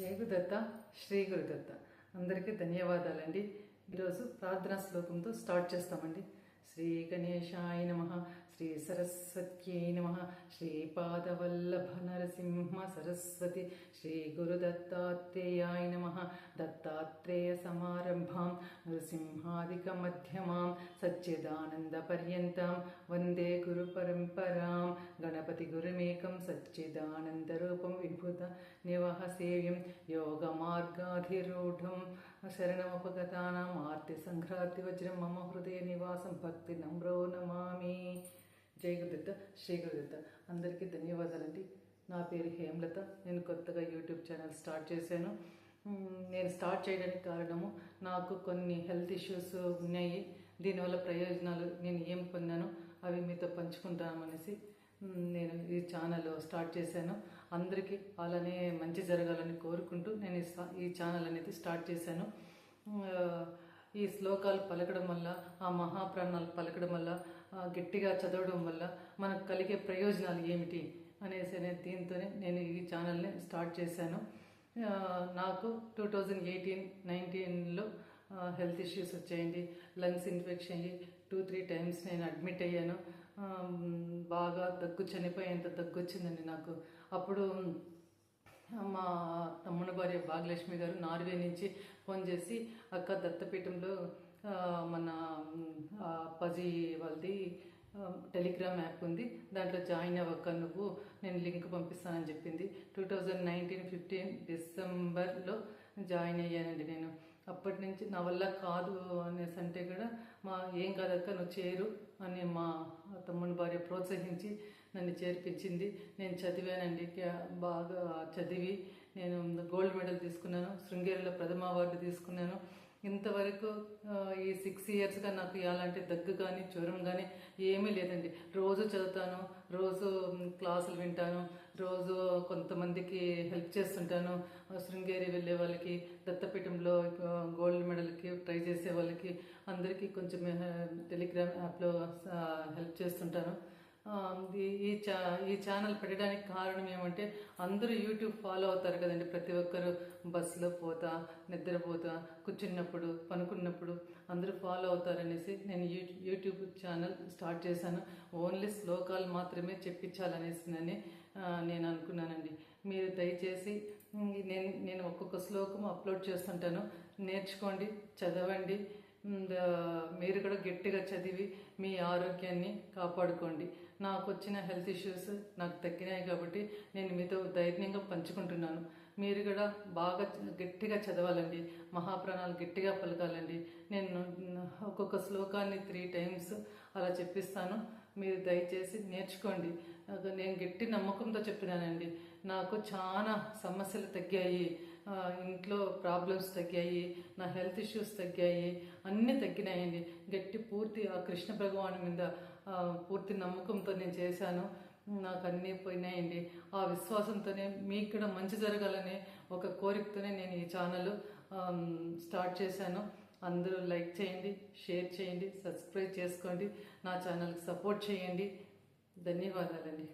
జయ గురుదత్త శ్రీ గురుదత్త అందరికీ ధన్యవాదాలండి. ఈరోజు ప్రార్థనా శ్లోకంతో స్టార్ట్ చేస్తామండి. శ్రీ గణేశాయ నమ. श्रीसरस्वत्यै नमः. श्रीपादवल्लभनरसिंहसरस्वति श्रीगुरुदत्तात्रेयाय नमः. दत्तात्रेयसमारम्भां नृसिंहादिकमध्यमां सच्चिदानन्दपर्यन्तां वन्दे गुरुपरम्परां गणपतिगुरुमेकं सच्चिदानन्दरूपं विभुत विभुतनिवहसेव्यं योगमार्गाधिरूढं शरणमुपगतानाम् आर्तिसङ्क्रान्तिवज्रं मम हृदयनिवासं निवासं भक्तिनम्रो नमामि. విభుత నివహ అందరికీ ధన్యవాదాలండి. నా పేరు హేమలత. నేను కొత్తగా యూట్యూబ్ ఛానల్ స్టార్ట్ చేశాను. నేను స్టార్ట్ చేయడానికి కారణము నాకు కొన్ని హెల్త్ ఇష్యూస్ ఉన్నాయి. దీనివల్ల ప్రయోజనాలు నేను ఏం పొందాను అవి మీతో పంచుకుంటామనేసి నేను ఈ ఛానల్ స్టార్ట్ చేశాను. అందరికీ అలానే మంచి జరగాలని కోరుకుంటూ నేను ఈ సా- ఈ ఛానల్ అనేది స్టార్ట్ చేశాను. ఈ శ్లోకాలు పలకడం వల్ల ఆ మహాప్రాణాలు పలకడం వల్ల గట్టిగా చదవడం వల్ల మనకు కలిగే ప్రయోజనాలు ఏమిటి అనేసి అనే దీంతోనే నేను ఈ ఛానల్ని స్టార్ట్ చేశాను. నాకు టూ థౌజండ్ ఎయిటీన్ నైన్టీన్లో హెల్త్ ఇష్యూస్ వచ్చాయండి. లంగ్స్ ఇన్ఫెక్షన్ అయ్యి టూ త్రీ టైమ్స్ నేను అడ్మిట్ అయ్యాను. బాగా దగ్గు చనిపోయేంత దగ్గు వచ్చిందండి నాకు. అప్పుడు మా తమ్ముని భార్య భాగ్యలక్ష్మి గారు నార్వే నుంచి ఫోన్ చేసి అక్క దత్తపీఠంలో మన మ్, పజీ వాళ్ళది టెలిగ్రామ్ యాప్ ఉంది. దాంట్లో జాయిన్ అవ్వక్క నువ్వు నేను లింక్ పంపిస్తానని చెప్పింది. టూ థౌజండ్ నైన్టీన్ ఫిఫ్టీన్ డిసెంబర్లో జాయిన్ అయ్యానండి నేను. అప్పటి నుంచి నా వల్ల కాదు అనేసి అంటే కూడా మా ఏం కాదక్క నువ్వు చేరు అని మా తమ్ముని భార్య ప్రోత్సహించి నన్ను చేర్పించింది. నేను చదివానండి. క్యా- బాగా చదివి నేను గోల్డ్ మెడల్ తీసుకున్నాను. శృంగేరిలో ప్రథమ అవార్డు తీసుకున్నాను. ఇంతవరకు ఈ సిక్స్ ఇయర్స్గా నాకు ఎలాంటి దగ్గు కానీ జ్వరం కానీ ఏమీ లేదండి. రోజు చదువుతాను రోజు క్లాసులు వింటాను రోజు కొంతమందికి హెల్ప్ చేస్తుంటాను. శృంగేరి వెళ్ళే వాళ్ళకి దత్తపీఠంలో గోల్డ్ మెడల్కి ట్రై చేసే వాళ్ళకి అందరికీ కొంచెం టెలిగ్రామ్ యాప్లో హెల్ప్ చేస్తుంటాను. ఈ- చా ఈ ఛానల్ పెట్టడానికి కారణం ఏమంటే అందరూ యూట్యూబ్ ఫాలో అవుతారు కదండి. ప్రతి ఒక్కరు బస్సులో పోతా నిద్రపోతా కూర్చున్నప్పుడు పనుకున్నప్పుడు అందరూ ఫాలో అవుతారనేసి నేను యూ యూట్యూబ్ ఛానల్ స్టార్ట్ చేశాను. ఓన్లీ శ్లోకాలు మాత్రమే చెప్పించాలనేసి నేను అనుకున్నానండి. మీరు దయచేసి నేను నేను ఒక్కొక్క శ్లోకం అప్లోడ్ చేస్తుంటాను. నేర్చుకోండి చదవండి. మీరు కూడా గట్టిగా చదివి మీ ఆరోగ్యాన్ని కాపాడుకోండి. నాకు వచ్చిన హెల్త్ ఇష్యూస్ నాకు తగ్గినాయి కాబట్టి నేను మీతో ధైర్యంగా పంచుకుంటున్నాను. మీరు కూడా బాగా గట్టిగా చదవాలండి. మహాప్రాణాలు గట్టిగా పలకాలండి. నేను ఒక్కొక్క శ్లోకాన్ని త్రీ టైమ్స్ అలా చెప్పిస్తాను. మీరు దయచేసి నేర్చుకోండి. నేను గట్టి నమ్మకంతో చెప్పినానండి. నాకు చాలా సమస్యలు తగ్గాయి. ఇంట్లో ప్రాబ్లమ్స్ తగ్గాయి. నా హెల్త్ ఇష్యూస్ తగ్గాయి. అన్నీ తగ్గినాయండి. గట్టి పూర్తి ఆ కృష్ణ భగవాన్ మీద పూర్తి నమ్మకంతో నేను చేశాను. నాకు అన్నీ పోయినాయండి. ఆ విశ్వాసంతోనే మీకు కూడా మంచి జరగాలనే ఒక కోరికతోనే నేను ఈ ఛానల్ స్టార్ట్ చేశాను. అందరూ లైక్ చేయండి షేర్ చేయండి సబ్స్క్రైబ్ చేసుకోండి. నా ఛానల్కి సపోర్ట్ చేయండి. ధన్యవాదాలండి.